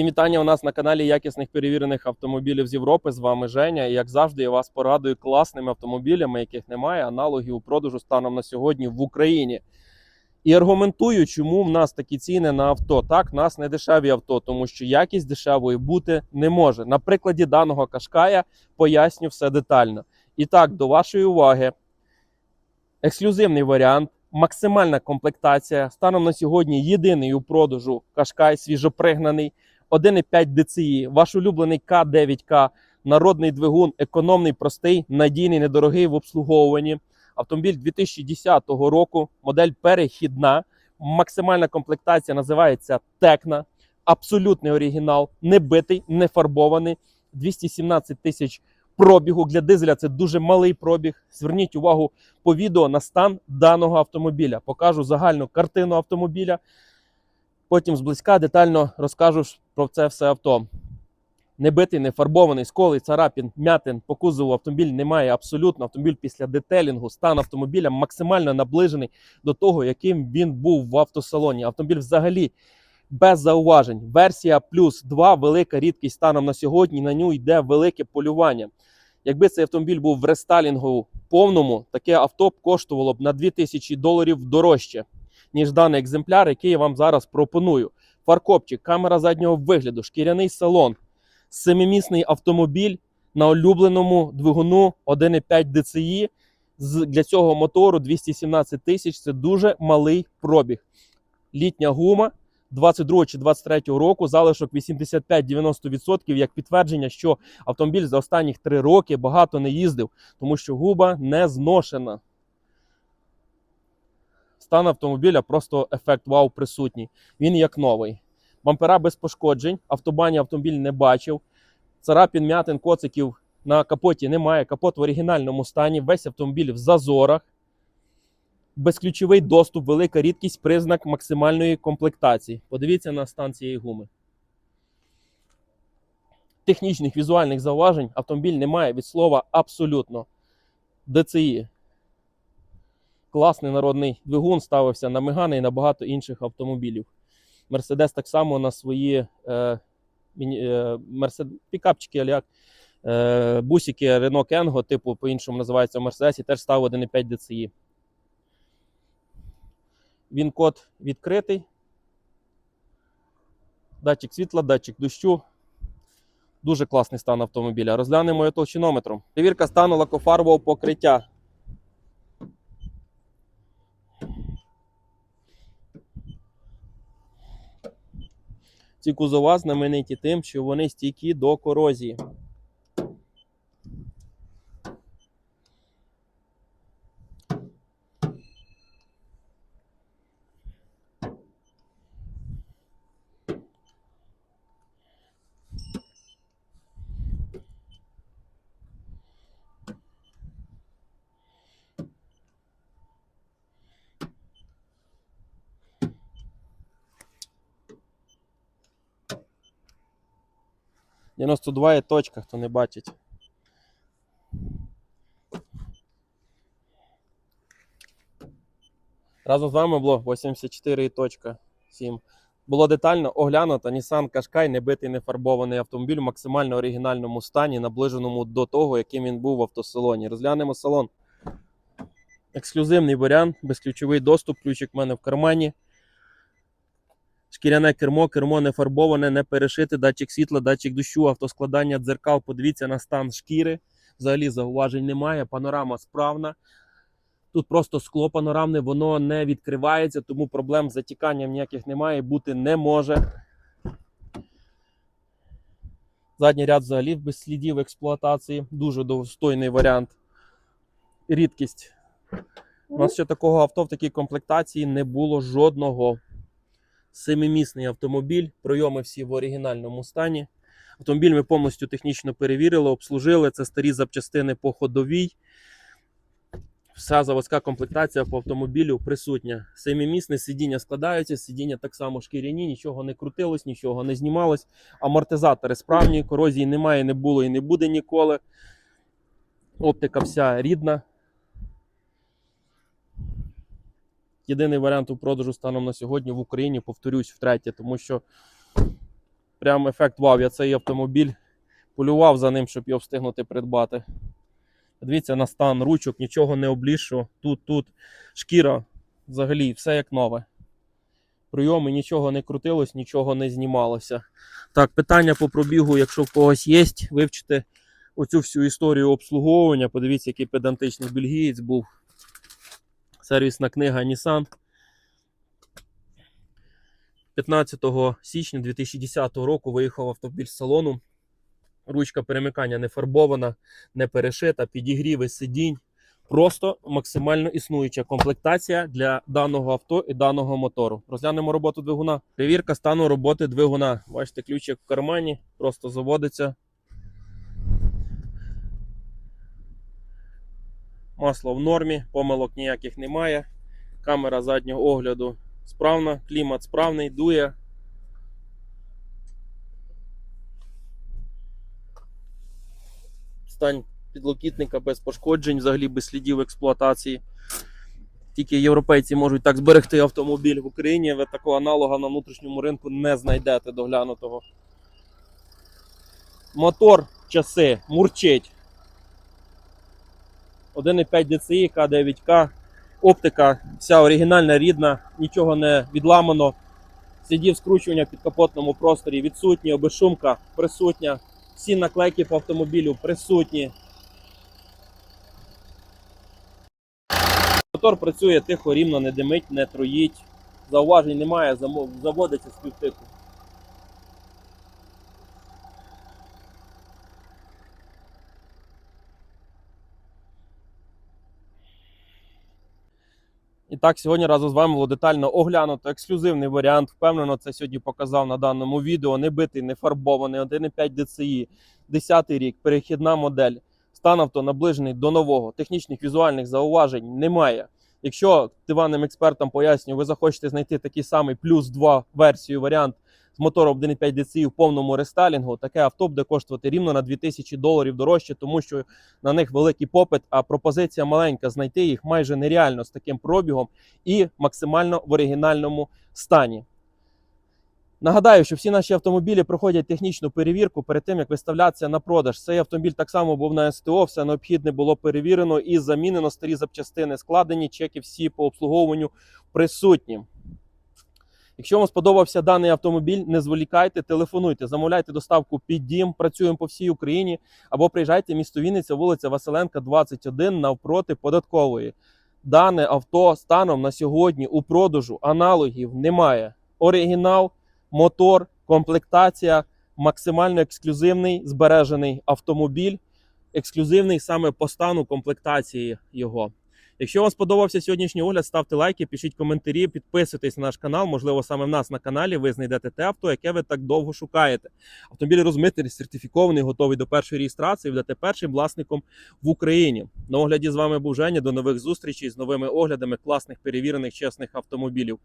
І Вітання у нас на каналі якісних перевірених автомобілів з Європи. З вами Женя. І як завжди, я вас порадую класними автомобілями, яких немає аналогів у продажу станом на сьогодні в Україні. І аргументую, чому в нас такі ціни на авто. Так, в нас не дешеві авто, тому що якість дешевої бути не може. На прикладі даного кашкая поясню все детально. І так, до вашої уваги, ексклюзивний варіант, максимальна комплектація. Станом на сьогодні єдиний у продажу кашкай свіжопригнаний. 1,5 DCI, ваш улюблений К9К, народний двигун, економний, простий, надійний, недорогий в обслуговуванні. Автомобіль 2010 року, модель перехідна. Максимальна комплектація називається Текна. Абсолютний оригінал, не битий, не фарбований. 217 тисяч пробігу. Для дизеля це дуже малий пробіг. Зверніть увагу по відео на стан даного автомобіля. Покажу загальну картину автомобіля. Потім зблизька детально розкажу про це все авто. Не битий, не фарбований, сколий, царапін, м'ятин по кузову автомобіль немає абсолютно. Автомобіль після детелінгу, стан автомобіля максимально наближений до того, яким він був в автосалоні. Автомобіль взагалі без зауважень. Версія плюс 2 велика рідкість станом на сьогодні. На ню йде велике полювання. Якби цей автомобіль був в рестайлінгу повному, таке авто б коштувало б на 2000 доларів дорожче ніж даний екземпляр, який я вам зараз пропоную. Фаркопчик, камера заднього вигляду, шкіряний салон, семимісний автомобіль на улюбленому двигуну 1,5 DCI. Для цього мотору 217 тисяч це дуже малий пробіг. Літня гума 22 чи 23 року, залишок 85-90%, як підтвердження, що автомобіль за останніх 3 роки багато не їздив, тому що губа не зношена стан автомобіля просто ефект вау присутній. Він як новий. Бампера без пошкоджень, автобані автомобіль не бачив. Царапін, м'ятин, коциків на капоті немає. Капот в оригінальному стані. Весь автомобіль в зазорах. Безключовий доступ, велика рідкість, признак максимальної комплектації. Подивіться на стан цієї гуми. Технічних візуальних зауважень автомобіль не має від слова абсолютно. ДЦІ класний народний двигун ставився на Мегани і на багато інших автомобілів. Мерседес так само на свої е, е, мерсед... пікапчики, а як е, бусики Renault Kengo, типу по-іншому називається в Мерседесі, теж став 1,5 DCI. Він код відкритий. Датчик світла, датчик дощу. Дуже класний стан автомобіля. Розглянемо його толщинометром. Перевірка стану лакофарбового покриття. Ці кузова знамениті тим, що вони стійкі до корозії. – 92 є точка, хто не бачить. Разом з вами було 84 і точка 7. Було детально оглянуто Nissan Qashqai, не битий, не автомобіль в максимально оригінальному стані, наближеному до того, яким він був в автосалоні. Розглянемо салон. Ексклюзивний варіант, безключовий доступ, ключик в мене в кармані. Шкіряне кермо, кермо не фарбоване, не перешите, датчик світла, датчик дощу, автоскладання дзеркал. Подивіться на стан шкіри. Взагалі зауважень немає. Панорама справна. Тут просто скло панорамне, воно не відкривається, тому проблем з затіканням ніяких немає, бути не може. Задній ряд взагалі без слідів експлуатації. Дуже достойний варіант. Рідкість. У нас ще такого авто в такій комплектації не було жодного. Семимісний автомобіль, пройоми всі в оригінальному стані. Автомобіль ми повністю технічно перевірили, обслужили. Це старі запчастини по ходовій. Вся заводська комплектація по автомобілю присутня. Семимісне сидіння складаються, сидіння так само шкіряні, нічого не крутилось, нічого не знімалось. Амортизатори справні, корозії немає, не було і не буде ніколи. Оптика вся рідна. Єдиний варіант у продажу станом на сьогодні в Україні, повторюсь втретє, тому що прям ефект вау. Я цей автомобіль полював за ним, щоб його встигнути придбати. Дивіться на стан ручок, нічого не облізшо. Тут, тут шкіра взагалі все як нове. Прийоми нічого не крутилось, нічого не знімалося. Так, питання по пробігу, якщо в когось є, вивчите оцю всю історію обслуговування. Подивіться, який педантичний бельгієць був. Сервісна книга Nissan. 15 січня 2010 року виїхав автомобіль з салону. Ручка перемикання не фарбована, не перешита, підігріви сидінь. Просто максимально існуюча комплектація для даного авто і даного мотору. Розглянемо роботу двигуна. Перевірка стану роботи двигуна. Бачите, ключик в кармані, просто заводиться. Масло в нормі, помилок ніяких немає. Камера заднього огляду справна, клімат справний, дує. Стань підлокітника без пошкоджень, взагалі без слідів експлуатації. Тільки європейці можуть так зберегти автомобіль в Україні. Ви такого аналога на внутрішньому ринку не знайдете доглянутого. Мотор часи мурчить. 1,5 DCI, К9К, оптика вся оригінальна, рідна, нічого не відламано. Слідів скручування в підкапотному просторі відсутні, обезшумка присутня. Всі наклейки по автомобілю присутні. Мотор працює тихо, рівно, не димить, не троїть. Зауважень немає, заводиться з півтику. І так, сьогодні разом з вами було детально оглянуто ексклюзивний варіант. Впевнено, це сьогодні показав на даному відео. Не битий, не фарбований, 1,5 DCI, 10 рік, перехідна модель. Стан авто наближений до нового. Технічних візуальних зауважень немає. Якщо диванним експертам пояснюю, ви захочете знайти такий самий плюс 2 версію варіант з мотором 1,5 DCI в повному рестайлінгу, таке авто буде коштувати рівно на 2000 доларів дорожче, тому що на них великий попит, а пропозиція маленька. Знайти їх майже нереально з таким пробігом і максимально в оригінальному стані. Нагадаю, що всі наші автомобілі проходять технічну перевірку перед тим, як виставлятися на продаж. Цей автомобіль так само був на СТО, все необхідне було перевірено і замінено старі запчастини, складені чеки всі по обслуговуванню присутні. Якщо вам сподобався даний автомобіль, не зволікайте, телефонуйте, замовляйте доставку під дім. Працюємо по всій Україні або приїжджайте в місто Вінниця, вулиця Василенка, 21, навпроти податкової. Дане авто станом на сьогодні у продажу аналогів немає. Оригінал, мотор, комплектація, максимально ексклюзивний збережений автомобіль, ексклюзивний саме по стану комплектації його. Якщо вам сподобався сьогоднішній огляд, ставте лайки, пишіть коментарі, підписуйтесь на наш канал. Можливо, саме в нас на каналі ви знайдете те авто, яке ви так довго шукаєте. Автомобіль розмитий, сертифікований, готовий до першої реєстрації. Будете першим власником в Україні. На огляді з вами був Женя. До нових зустрічей з новими оглядами класних перевірених чесних автомобілів.